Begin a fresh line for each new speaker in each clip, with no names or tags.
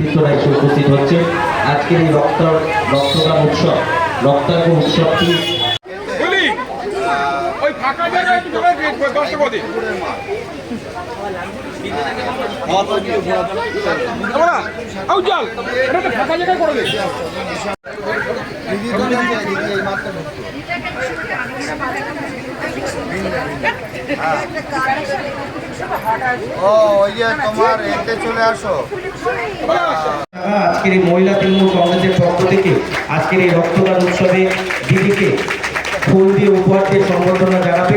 নেতৃত্বরা এসে উপস্থিত হচ্ছে। আজকের এই রক্ত রক্তদান উৎসব রক্তাঙ্গ উৎসবটি
বলি ওই ফাঁকা জায়গায় একটু ঢোকা দশটা পদে আমরা আউ জল এটা তো ফাঁকা জায়গায় করে দে।
ও ওই যে তোমার এতে চলে আসো।
আজকের এই মহিলা তৃণমূল কংগ্রেসের পক্ষ থেকে আজকের এই রক্তদান উৎসবে দিদিকে ফুল দিয়ে উপহার দিয়ে জানাবে।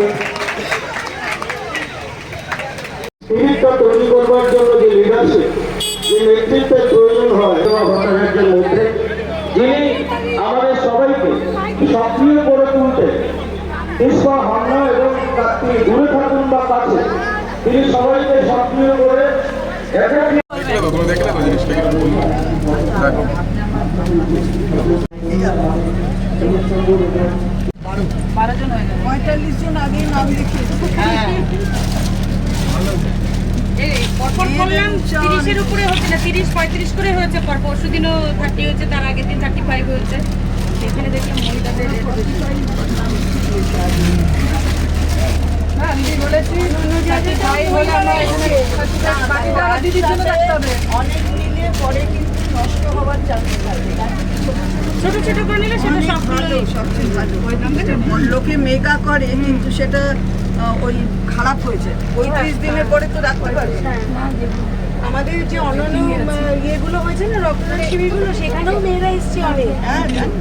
আমাদের সবাইকে করে তুলতে এবং দূরে থাকুন বা কাছে, তিনি সবাইকে সক্রিয় করে একাকি
তোমরা দেখলে তো জিনিসটা দেখো
পঁয়তাল্লিশ জন আগে নাম দেখিয়েছে
এই পরপর করলাম তিরিশের উপরে হচ্ছে না তিরিশ পঁয়ত্রিশ করে হয়েছে পর পরশু দিনও থার্টি হয়েছে তার আগের দিন থার্টি ফাইভ হয়েছে এখানে দেখলাম মহিলাদের
লোকে মেগা করে, কিন্তু সেটা ওই খারাপ হয়েছে। পঁয়ত্রিশ দিনের পরে তো রাখতে পারবে।
আমাদের যে অন্যান্য ইয়েগুলো হয়েছে না, রক্তদান শিবিরগুলো, সেখানেও মেয়েরা এসছে অনেক।
হ্যাঁ জানি।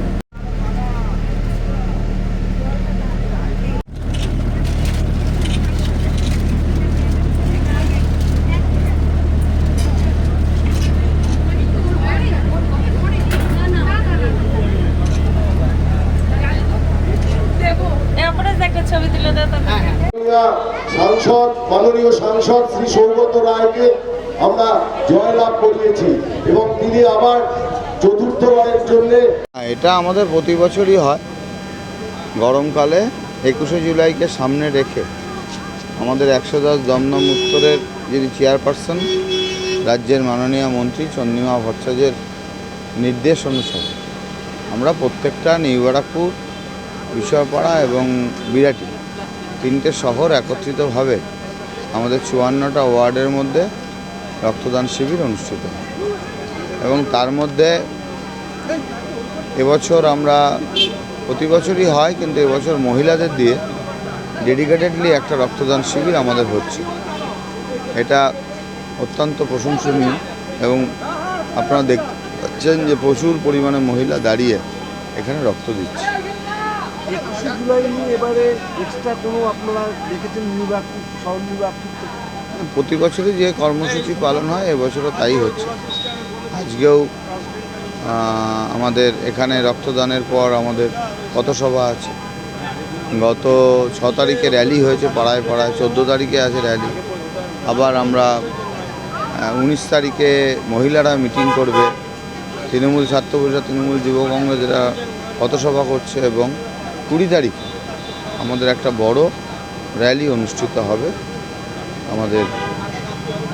এরপরে একটা ছবি তুলে দাও তারপর
মাননীয় সাংসদ মাননীয় সাংসদ শ্রী সৌগত রায়কে আমরা জয়লাভ করিয়েছি এবং তিনি আবার চতুর্থবারের জন্যে
হ্যাঁ, এটা আমাদের প্রতি বছরই হয়। গরমকালে একুশে জুলাইকে সামনে রেখে আমাদের একশো দশ দমদম উত্তরের যিনি চেয়ারপারসন রাজ্যের মাননীয় মন্ত্রী চন্দ্রিমা ভট্টাচার্যের নির্দেশ অনুসারে আমরা প্রত্যেকটা নিউ ব্যারাকপুর বিষয়পাড়া এবং বিরাটি তিনটে শহর একত্রিতভাবে আমাদের চুয়ান্নটা ওয়ার্ডের মধ্যে রক্তদান শিবির অনুষ্ঠিত হয়। এবং তার মধ্যে এবছর আমরা, প্রতি বছরই হয়, কিন্তু এবছর মহিলাদের দিয়ে ডেডিকেটেডলি একটা রক্তদান শিবির আমাদের হচ্ছে। এটা অত্যন্ত প্রশংসনীয় এবং আপনারা দেখতে পাচ্ছেন যে প্রচুর পরিমাণে মহিলা দাঁড়িয়ে এখানে রক্ত দিচ্ছে।
একুশে জুলাই নিয়ে এবারে এক্সট্রা কোনো আপনারা দেখেছেন
প্রতি বছরই যে কর্মসূচি পালন হয়, এবছরও তাই হচ্ছে। আজকেও আমাদের এখানে রক্তদানের পর আমাদের পথসভা আছে। গত ছ তারিখে র্যালি হয়েছে পাড়ায় পাড়ায়, চোদ্দ তারিখে আছে র্যালি। আবার আমরা উনিশ তারিখে মহিলারা মিটিং করবে। তৃণমূল ছাত্র পরিষদ তৃণমূল, যুব কংগ্রেস এরা পথসভা করছে এবং কুড়ি তারিখ আমাদের একটা বড় র্যালি অনুষ্ঠিত হবে আমাদের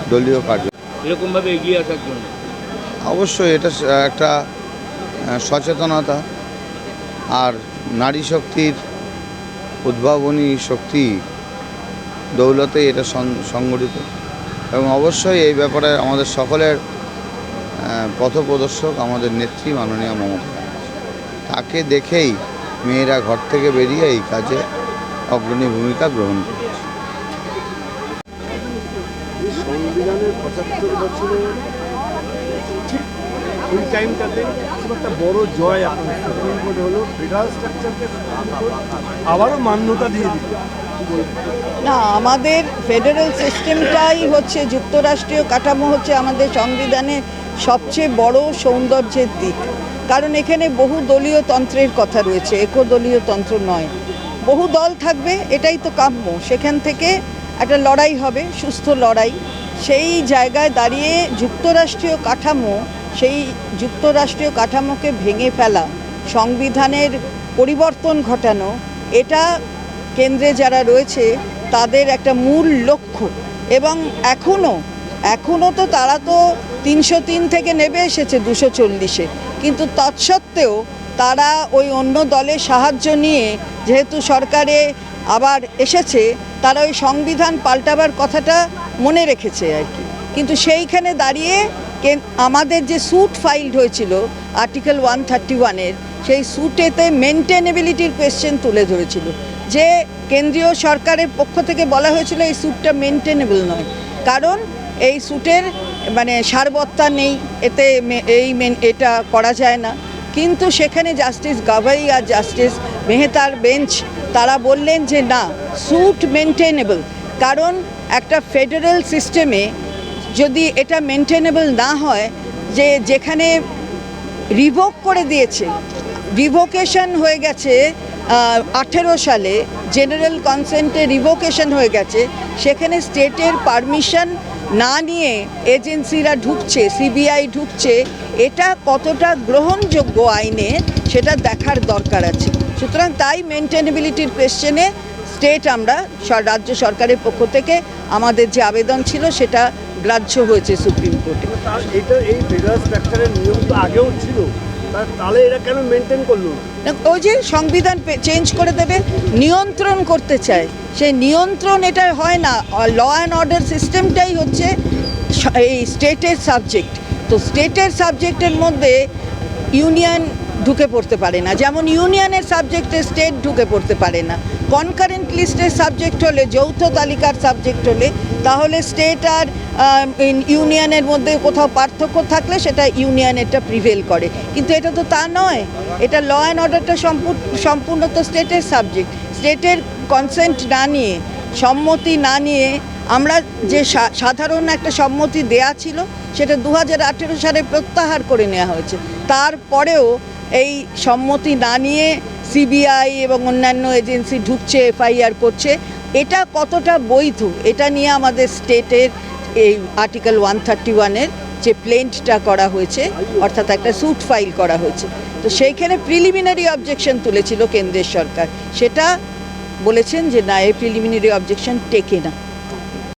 দলীয় কার্য
এরকমভাবে এগিয়ে আসার জন্য?
অবশ্যই এটা একটা সচেতনতা আর নারী শক্তির উদ্ভাবনী শক্তি দৌলতে এটা সংগঠিত। এবং অবশ্যই এই ব্যাপারে আমাদের সকলের পথপ্রদর্শক আমাদের নেত্রী মাননীয় মমতা তাকে দেখেই মেয়েরা ঘর থেকে বেরিয়ে এই কাজে অগ্রণী ভূমিকা গ্রহণ করেছে।
সংবিধানের পঁচাত্তর বছরে ঠিক ওই টাইমটাতে খুব একটা বড় জয় আপনার সুপ্রিম কোর্ট হলো। ফেডারেল স্ট্রাকচারকে আবারও মান্যতা দিয়ে দিল।
না আমাদের ফেডারেল সিস্টেমটাই হচ্ছে যুক্তরাষ্ট্রীয় কাঠামো হচ্ছে আমাদের সংবিধানের সবচেয়ে বড় সৌন্দর্যের দিক। কারণ এখানে বহু দলীয় তন্ত্রের কথা রয়েছে, একদলীয় তন্ত্র নয়। বহু দল থাকবে, এটাই তো কাম্য। সেখান থেকে একটা লড়াই হবে, সুস্থ লড়াই। সেই জায়গায় দাঁড়িয়ে যুক্তরাষ্ট্রীয় কাঠামো, সেই যুক্তরাষ্ট্রীয় কাঠামোকে ভেঙে ফেলা, সংবিধানের পরিবর্তন ঘটানো, এটা কেন্দ্রে যারা রয়েছে, তাদের একটা মূল লক্ষ্য। এবং এখনও এখনও তো তারা তো তিনশো তিন থেকে নেবে এসেছে দুশো চল্লিশে। কিন্তু তৎসত্ত্বেও তারা ওই অন্য দলের সাহায্য নিয়ে যেহেতু সরকারে আবার এসেছে, তারা ওই সংবিধান পাল্টাবার কথাটা মনে রেখেছে আর কি। কিন্তু সেইখানে দাঁড়িয়ে আমাদের যে স্যুট ফাইলড হয়েছিল আর্টিকেল ওয়ান থার্টি ওয়ানের সেই স্যুটেতে মেনটেনেবিলিটির কোয়েশ্চেন তুলে ধরেছিল। যে কেন্দ্রীয় সরকারের পক্ষ থেকে বলা হয়েছিল এই স্যুটটা মেনটেনেবল নয়। কারণ এই স্যুটের মানে সারবত্তা নেই, এতে এই মেন, এটা করা যায় না। কিন্তু সেখানে জাস্টিস গাভাই আর জাস্টিস মেহতার বেঞ্চ, তারা বললেন যে না, স্যুট মেনটেনেবল কারণ একটা ফেডারেল সিস্টেমে যদি এটা মেনটেনেবল না হয়, যে যেখানে রিভোক করে দিয়েছে, রিভোকেশন হয়ে গেছে আঠেরো সালে, জেনারেল কনসেন্টে রিভোকেশন হয়ে গেছে, সেখানে স্টেটের পারমিশন না নিয়ে এজেন্সিরা ঢুকছে, সিবিআই ঢুকছে, এটা কতটা গ্রহণযোগ্য আইনে সেটা দেখার দরকার আছে। সুতরাং তাই মেনটেনেবিলিটির কোয়েশ্চেনে স্টেট আমরা রাজ্য সরকারের পক্ষ থেকে আমাদের যে আবেদন ছিল সেটা গ্রাহ্য হয়েছে সুপ্রিম কোর্টে।
এটা এই ফেডারেল স্ট্রাকচারের নিয়ম তো আগেও ছিল। তাহলে এরা কেন মেনটেন করল?
ওই যে সংবিধান চেঞ্জ করে দেবে, নিয়ন্ত্রণ করতে চায়। সেই নিয়ন্ত্রণ এটা হয় না। ল অ্যান্ড অর্ডার সিস্টেমটাই হচ্ছে এই স্টেটের সাবজেক্ট তো স্টেটের সাবজেক্টের মধ্যে ইউনিয়ন ঢুকে পড়তে পারে না। যেমন ইউনিয়নের সাবজেক্টে স্টেট ঢুকে পড়তে পারে না। কনকারেন্ট লিস্টের সাবজেক্ট হলে, যৌথ তালিকার সাবজেক্ট হলে, তাহলে স্টেট আর ইউনিয়নের মধ্যে কোথাও পার্থক্য থাকলে সেটা ইউনিয়নেরটা প্রিভেল করে। কিন্তু এটা তো তা নয়। এটা ল অ্যান্ড অর্ডারটা সম্পূর্ণ তো স্টেটের সাবজেক্ট স্টেটের কনসেন্ট না নিয়ে, সম্মতি না নিয়ে আমরা যে সাধারণ একটা সম্মতি দেয়া ছিল, সেটা দু হাজার আঠেরো সালে প্রত্যাহার করে নেওয়া হয়েছে। তারপরেও এই সম্মতি না নিয়ে সিবিআই এবং অন্যান্য এজেন্সি ঢুকছে, এফআইআর করছে। এটা কতটা বৈধ? এটা নিয়ে আমাদের স্টেটের এই আর্টিকেল ওয়ান থার্টি ওয়ানের যে প্লেন্টটা করা হয়েছে, অর্থাৎ একটা স্যুট ফাইল করা হয়েছে। তো সেইখানে প্রিলিমিনারি অবজেকশন তুলেছিল কেন্দ্রের সরকার। সেটা বলেছেন যে, না, এই প্রিলিমিনারি অবজেকশন টেকে না।